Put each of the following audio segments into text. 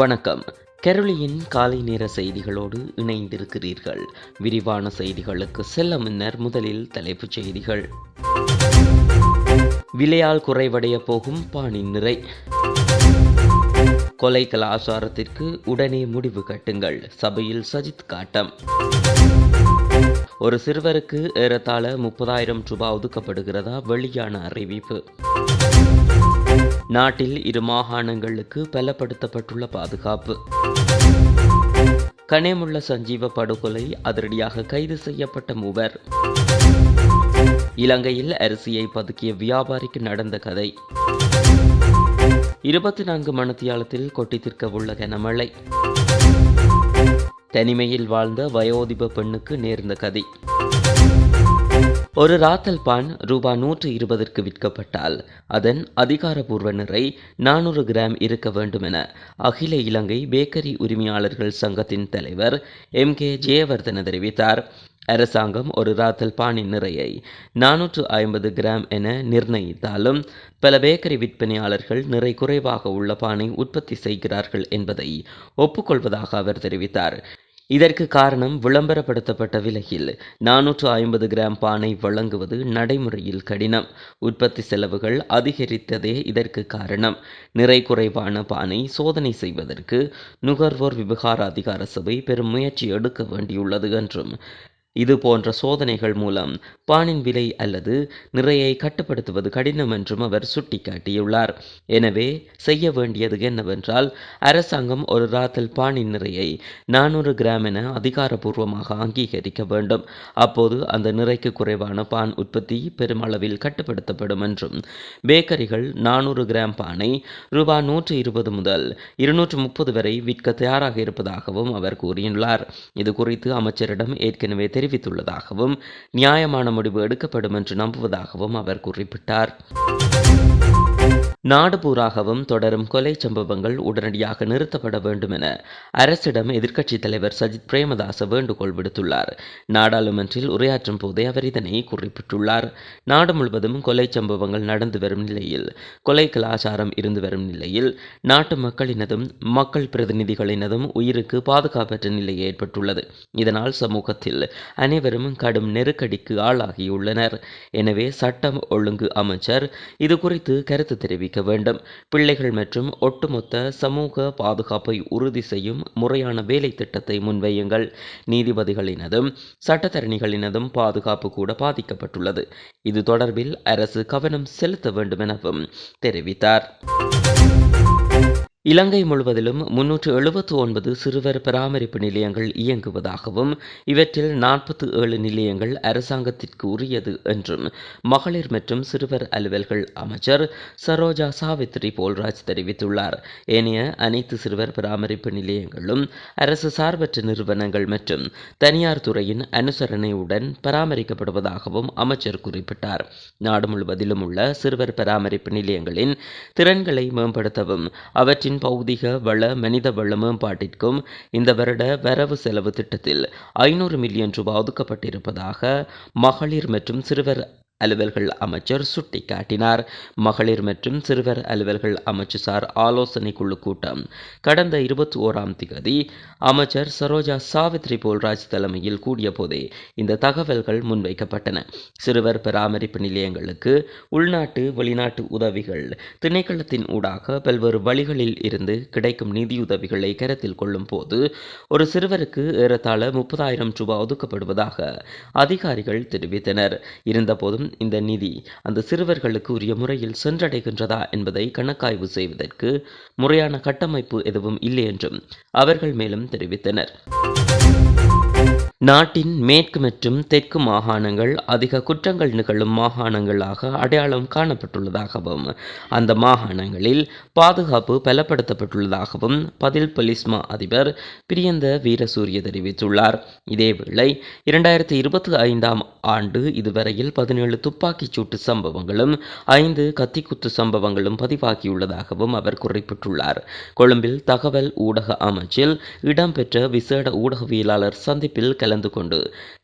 வணக்கம். கெரளியின் காலை நேர செய்திகளோடு இணைந்திருக்கிறீர்கள். விரிவான செய்திகளுக்கு செல்ல முன்னர் முதலில் தலைப்புச் செய்திகள். விலையால் குறைவடைய போகும் பானின் நிறை. கொலை கலாச்சாரத்திற்கு உடனே முடிவு கட்டுங்கள். சபையில் சஜித் காட்டம். ஒரு சிறுவருக்கு ஏறத்தாழ முப்பதாயிரம் ரூபாய் ஒதுக்கப்படுகிறதா? வெளியான அறிவிப்பு. நாட்டில் இரு மாகாணங்களுக்கு பலப்படுத்தப்பட்டுள்ள பாதுகாப்பு. கனேமுள்ள சஞ்சீவ படுகொலை அதிரடியாக கைது செய்யப்பட்ட மூவர். இலங்கையில் அரிசியை பதுக்கிய வியாபாரிக்கு நடந்த கதை. இருபத்தி நான்கு மணத்தியாலத்தில் கொட்டி தீர்க்கவுள்ள கனமழை. தனிமையில் வாழ்ந்த வயோதிப பெண்ணுக்கு நேர்ந்த கதை. ஒரு ராத்தல் பான் ரூபா நூற்று இருபதற்கு விற்கப்பட்டால் அதன் அதிகாரபூர்வ நிறை நானூறு கிராம் இருக்க வேண்டும் என அகில இலங்கை பேக்கரி உரிமையாளர்கள் சங்கத்தின் தலைவர் எம் கே ஜெயவர்தன தெரிவித்தார். அரசாங்கம் ஒரு ராத்தல் பானின் நிறையை நானூற்று ஐம்பது கிராம் என நிர்ணயித்தாலும் பல பேக்கரி விற்பனையாளர்கள் நிறை குறைவாக உள்ள பானை உற்பத்தி செய்கிறார்கள் என்பதை ஒப்புக்கொள்வதாக அவர் தெரிவித்தார். இதற்கு காரணம் விளம்பரப்படுத்தப்பட்ட விலையில் நானூற்று ஐம்பது கிராம் பானை வழங்குவது நடைமுறையில் கடினம். உற்பத்தி செலவுகள் அதிகரித்ததே இதற்கு காரணம். நிறை குறைவான பானை சோதனை செய்வதற்கு நுகர்வோர் விவகார அதிகார சபை பெரும் முயற்சி எடுக்க வேண்டியுள்ளது என்றும் இது போன்ற சோதனைகள் மூலம் பானின் விலை அல்லது நிறையை கட்டுப்படுத்துவது கடினம் என்றும் அவர் சுட்டிக்காட்டியுள்ளார். எனவே செய்ய வேண்டியது என்னவென்றால் அரசாங்கம் ஒரு ராத்தில் பானின் நிறையை நானூறு கிராம் என அதிகாரபூர்வமாக அங்கீகரிக்க வேண்டும். அப்போது அந்த நிறைக்கு குறைவான பான் உற்பத்தி பெருமளவில் கட்டுப்படுத்தப்படும் என்றும் பேக்கரிகள் நானூறு கிராம் பானை ரூபாய் நூற்று இருபது முதல் இருநூற்று முப்பது வரை விற்க தயாராக இருப்பதாகவும் அவர் கூறியுள்ளார். இது குறித்து அமைச்சரிடம் ஏற்கனவே தெரிவித்துள்ளதாகவும் நியாயமான முடிவு எடுக்கப்படும் என்று நம்புவதாகவும் அவர் குறிப்பிட்டார். நாடு பூராகவும் தொடரும் கொலை சம்பவங்கள் உடனடியாக நிறுத்தப்பட வேண்டும் என அரசிடம் எதிர்க்கட்சித் தலைவர் சஜித் பிரேமதாச வேண்டுகோள் விடுத்துள்ளார். நாடாளுமன்றில் உரையாற்றும் போதே அவர் இதனை குறிப்பிட்டுள்ளார். நாடு முழுவதும் கொலை சம்பவங்கள் நடந்து வரும் நிலையில் கொலை கலாச்சாரம் இருந்து வரும் நிலையில் நாட்டு மக்களினதும் மக்கள் பிரதிநிதிகளினதும் உயிருக்கு பாதுகாப்பற்ற நிலை ஏற்பட்டுள்ளது. இதனால் சமூகத்தில் அனைவரும் கடும் நெருக்கடிக்கு ஆளாகியுள்ளனர். எனவே சட்டம் ஒழுங்கு அமைச்சர் இது குறித்து கருத்து தெரிவிக்க வேண்டும். பிள்ளைகள் மற்றும் ஒட்டுமொத்த சமூக பாதுகாப்பை உறுதி செய்யும் முறையான வேலை திட்டத்தை முன்வையுங்கள். நீதிபதிகளினதும் சட்டத்தரணிகளினதும் பாதுகாப்பு கூட பாதிக்கப்பட்டுள்ளது. இது தொடர்பில் அரசு கவனம் செலுத்த வேண்டும் எனவும் தெரிவித்தார். இலங்கை முழுவதிலும் முன்னூற்று எழுபத்து ஒன்பது சிறுவர் பராமரிப்பு நிலையங்கள் இயங்குவதாகவும் இவற்றில் நாற்பத்தி ஏழு நிலையங்கள் அரசாங்கத்திற்கு உரியது என்றும் மகளிர் மற்றும் சிறுவர் அலுவல்கள் அமைச்சர் சரோஜா சாவித்ரி போல்ராஜ் தெரிவித்துள்ளார். ஏனைய அனைத்து சிறுவர் பராமரிப்பு நிலையங்களும் அரசு சார்பற்ற நிறுவனங்கள் மற்றும் தனியார் துறையின் அனுசரணையுடன் பராமரிக்கப்படுவதாகவும் அமைச்சர் குறிப்பிட்டார். நாடு முழுவதிலும் உள்ள சிறுவர் பராமரிப்பு நிலையங்களின் திறன்களை மேம்படுத்தவும் அவற்றின் அரசின் பௌதிக வள மனித வள மேம்பாட்டிற்கும் இந்த வருட வரவு செலவு திட்டத்தில் ஐநூறு மில்லியன் ரூபாய் ஒதுக்கப்பட்டிருப்பதாக மகளிர் மற்றும் சிறுவர் அலுவல்கள் அமைச்சர் சுட்டிக்காட்டினார். மகளிர் மற்றும் சிறுவர் அலுவல்கள் அமைச்சுசார் ஆலோசனை குழு கூட்டம் கடந்த இருபத்தி ஓராம் திகதி அமைச்சர் சரோஜா சாவித்ரி போல்ராஜ் தலைமையில் கூடிய போதே இந்த தகவல்கள் முன்வைக்கப்பட்டன. சிறுவர் பராமரிப்பு நிலையங்களுக்கு உள்நாட்டு வெளிநாட்டு உதவிகள் திணைக்களத்தின் ஊடாக பல்வேறு வழிகளில் இருந்து கிடைக்கும் நிதியுதவிகளை கருத்தில் கொள்ளும் போது ஒரு சிறுவருக்கு ஏறத்தாழ முப்பதாயிரம் ரூபாய் ஒதுக்கப்படுவதாக அதிகாரிகள் தெரிவித்தனர். இருந்தபோதும் இந்த நிதி அந்த சிறுவர்களுக்கு உரிய முறையில் சென்றடைகின்றதா என்பதை கணக்காய்வு செய்வதற்கு முறையான கட்டமைப்பு எதுவும் இல்லை என்றும் அவர்கள் மேலும் தெரிவித்தனர். நாட்டின் மேற்கு மற்றும் தெற்கு மாகாணங்கள் அதிக குற்றங்கள் நிகழும் மாகாணங்களாக அடையாளம் காணப்பட்டுள்ளதாகவும் அந்த மாகாணங்களில் பாதுகாப்பு பலப்படுத்தப்பட்டுள்ளதாகவும் பதில் போலீஸ் மா அதிபர் பிரியந்த வீரசூரிய தெரிவித்துள்ளார். இதேவேளை இரண்டாயிரத்தி இருபத்தி ஐந்தாம் ஆண்டு இதுவரையில் பதினேழு துப்பாக்கிச் சூட்டு சம்பவங்களும் ஐந்து கத்திக்குத்து சம்பவங்களும் பதிவாகியுள்ளதாகவும் அவர் குறிப்பிட்டுள்ளார். கொழும்பில் தகவல் ஊடக அமைச்சில் இடம்பெற்ற விசேட ஊடகவியலாளர் சந்திப்பில் கலந்து கொண்டு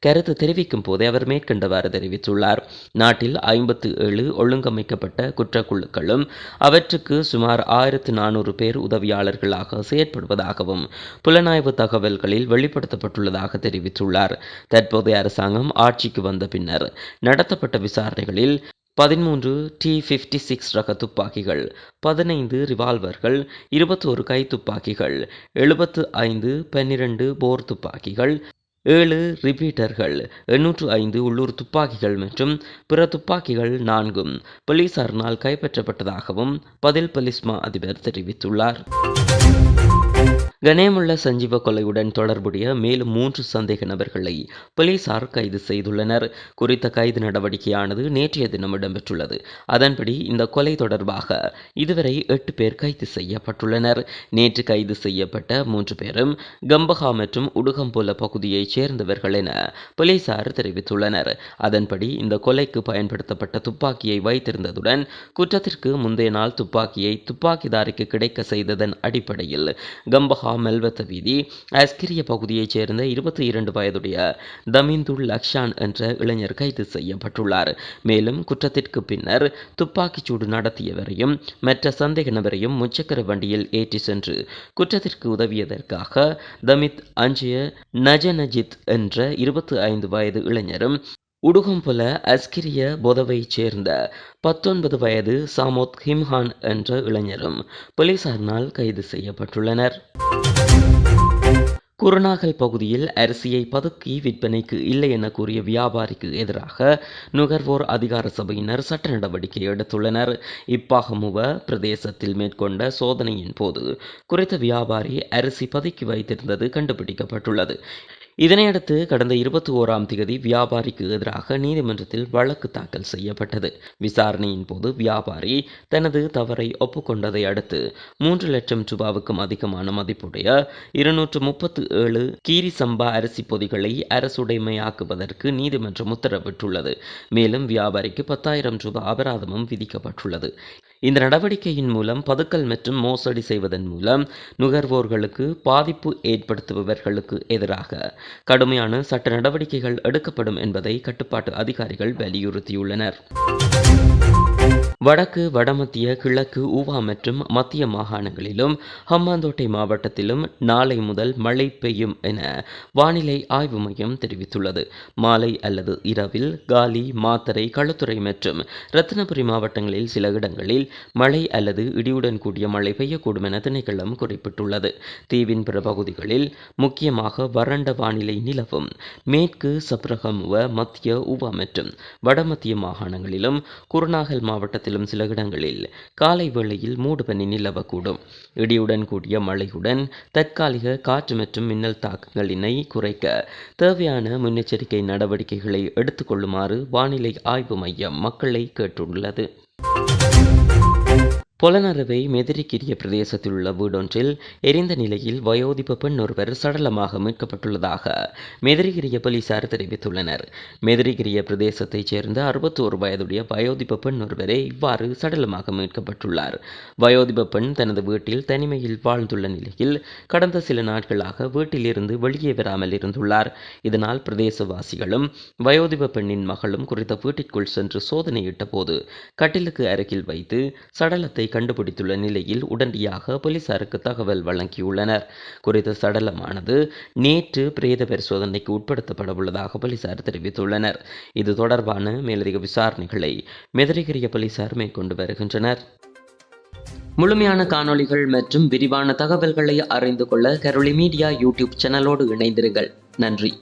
கருத்து தெரிவிக்கும் போதே அவர் மேற்கண்டவாறு தெரிவித்துள்ளார். நாட்டில் ஐம்பத்து ஏழு ஒழுங்கமைக்கப்பட்ட குற்றக்குழுக்களும் அவற்றுக்கு சுமார் ஆயிரத்து நானூறு பேர் உதவியாளர்களாக செயற்படுவதாகவும் புலனாய்வு தகவல்களில் வெளிப்படுத்தப்பட்டுள்ளதாக தெரிவித்துள்ளார். தற்போதைய அரசாங்கம் ஆட்சிக்கு வந்த பின்னர் நடத்தப்பட்ட விசாரணைகளில் பதிமூன்று டி ஃபிஃப்டி சிக்ஸ் ரக துப்பாக்கிகள் பதினைந்து ரிவால்வர்கள் இருபத்தோரு கை துப்பாக்கிகள் எழுபத்து ஐந்து பன்னிரண்டு போர் துப்பாக்கிகள் ஏழு ரிப்பீட்டர்கள் எண்ணூற்று ஐந்து உள்ளூர் துப்பாக்கிகள் மற்றும் பிற துப்பாக்கிகள் நான்கும். போலீசாரினால் கைப்பற்றப்பட்டதாகவும் பதில் பலிஸ்மா அதிபர் தெரிவித்துள்ளார். கனேமுள்ள சஞ்சீவ கொலையுடன் தொடர்புடைய மேலும் மூன்று சந்தேக நபர்களை போலீசார் கைது செய்துள்ளனர். குறித்த கைது நடவடிக்கையானது நேற்றைய தினம் இடம்பெற்றுள்ளது. அதன்படி இந்த கொலை தொடர்பாக இதுவரை எட்டு பேர் கைது செய்யப்பட்டுள்ளனர். நேற்று கைது செய்யப்பட்ட மூன்று பேரும் கம்பஹா மற்றும் உடுகம்போல பகுதியைச் சேர்ந்தவர்கள் என போலீசார் தெரிவித்துள்ளனர். அதன்படி இந்த கொலைக்கு பயன்படுத்தப்பட்ட துப்பாக்கியை வைத்திருந்ததுடன் குற்றத்திற்கு முந்தைய நாள் துப்பாக்கியை துப்பாக்கிதாரிக்கு கிடைக்க செய்ததன் அடிப்படையில் கம்பஹா மெல்வத்த வீதி அஸ்கிரிய பகுதியைச் சேர்ந்த இருபத்தி இரண்டு வயதுடைய தமிந்துல் லக்ஷான் என்ற இளைஞர் கைது செய்யப்பட்டுள்ளார். மேலும் குற்றத்திற்கு பின்னர் துப்பாக்கிச்சூடு நடத்தியவரையும் மற்ற சந்தேக நபரையும் முச்சக்கர வண்டியில் ஏற்றி சென்று குற்றத்திற்கு உதவியதற்காக தமித் அஞ்சிய நஜனஜித் என்ற இருபத்தி ஐந்து வயது இளைஞரும் உடுகம்புல அஸ்கிரிய பொதவைச் சேர்ந்த பத்தொன்பது வயது சாமோத் ஹிம்ஹான் என்ற இளைஞரும் போலீசாரினால் கைது செய்யப்பட்டுள்ளனர். குருநாகல் பகுதியில் அரிசியை பதுக்கி விற்பனைக்கு இல்லை என கூறிய வியாபாரிக்கு எதிராக நுகர்வோர் அதிகார சபையினர் சட்ட நடவடிக்கை எடுத்துள்ளனர். இப்பாகமுவ பிரதேசத்தில் மேற்கொண்ட சோதனையின் போது குறித்த வியாபாரி அரிசி பதுக்கி வைத்திருந்தது கண்டுபிடிக்கப்பட்டுள்ளது. இதனையடுத்து கடந்த இருபத்தி ஓராம் தேதி வியாபாரிக்கு எதிராக நீதிமன்றத்தில் வழக்கு தாக்கல் செய்யப்பட்டது. விசாரணையின் போது வியாபாரி தனது தவறை ஒப்புக்கொண்டதை அடுத்து மூன்று லட்சம் ரூபாவுக்கும் அதிகமான மதிப்புடைய இருநூற்று முப்பத்து ஏழு கீரி சம்பா அரிசி பொதிகளை அரசுடைமையாக்குவதற்கு நீதிமன்றம் உத்தரவிட்டுள்ளது. மேலும் வியாபாரிக்கு பத்தாயிரம் ரூபாய் அபராதமும் விதிக்கப்பட்டுள்ளது. இந்த நடவடிக்கையின் மூலம் பதுக்கல் மற்றும் மோசடி செய்வதன் மூலம் நுகர்வோர்களுக்கு பாதிப்பு ஏற்படுத்துபவர்களுக்கு எதிராக கடுமையான சட்ட நடவடிக்கைகள் எடுக்கப்படும் என்பதை கட்டுப்பாட்டு அதிகாரிகள் வலியுறுத்தியுள்ளனர். வடக்கு வடமத்திய கிழக்கு ஊவா மற்றும் மத்திய மாகாணங்களிலும் ஹம்மாந்தோட்டை மாவட்டத்திலும் நாளை முதல் மழை பெய்யும் என வானிலை ஆய்வு மையம் தெரிவித்துள்ளது. மாலை அல்லது இரவில் காலி மாத்தரை களுத்துறை மற்றும் ரத்தினபுரி மாவட்டங்களில் சில இடங்களில் மழை அல்லது இடியுடன் கூடிய மழை பெய்யக்கூடும் என திணைக்களம் குறிப்பிட்டுள்ளது. தீவின் பிற பகுதிகளில் முக்கியமாக வறண்ட வானிலை நிலவும். மேற்கு சப்ரகமுவ மத்திய ஊவா மற்றும் வடமத்திய மாகாணங்களிலும் குருநாகல் மாவட்டத்தில் மாவட்டத்திலும் சில இடங்களில் காலை வேளையில் மூடுபனி நிலவக்கூடும். இடியுடன் கூடிய மழையுடன் தற்காலிக காற்று மற்றும் மின்னல் தாக்கங்களினை குறைக்க தேவையான முன்னெச்சரிக்கை நடவடிக்கைகளை எடுத்துக்கொள்ளுமாறு வானிலை ஆய்வு மையம் மக்களை கேட்டுள்ளது. பொலனறுவை மெதிரிக்கிரிய பிரதேசத்தில் உள்ள வீடொன்றில் எரிந்த நிலையில் வயோதிப பெண் ஒருவர் சடலமாக மீட்கப்பட்டுள்ளதாக மெதிரிகிரிய போலீசார் தெரிவித்துள்ளனர். மெதிரிகிரிய பிரதேசத்தைச் சேர்ந்த அறுபத்தோரு வயதுடைய வயோதிப பெண் ஒருவரே இவ்வாறு சடலமாக மீட்கப்பட்டுள்ளார். வயோதிப பெண் தனது வீட்டில் தனிமையில் வாழ்ந்துள்ள நிலையில் கடந்த சில நாட்களாக வீட்டிலிருந்து வெளியே வராமல் இருந்துள்ளார். இதனால் பிரதேசவாசிகளும் வயோதிப பெண்ணின் மகளும் குறித்த வீட்டிற்குள் சென்று சோதனையிட்ட போது கட்டிலுக்கு அருகில் வைத்து சடலத்தை சடலத்தை கண்டுபிடித்துள்ள நிலையில் உடனடியாக போலீசாருக்கு தகவல் வழங்கியுள்ளனர். குறித்த சடலமானது நேற்று பிரேத பரிசோதனைக்கு உட்படுத்தப்பட உள்ளதாக போலீசார் தெரிவித்துள்ளனர். இது தொடர்பான மேலதிக விசாரணைகளை மெதிரிகிரிய போலீசார் மேற்கொண்டு வருகின்றனர். முழுமையான காணொளிகள் மற்றும் விரிவான தகவல்களை அறிந்து கொள்ள கரோலி மீடியா யூடியூப் சேனலோடு இணைந்திருங்கள். நன்றி.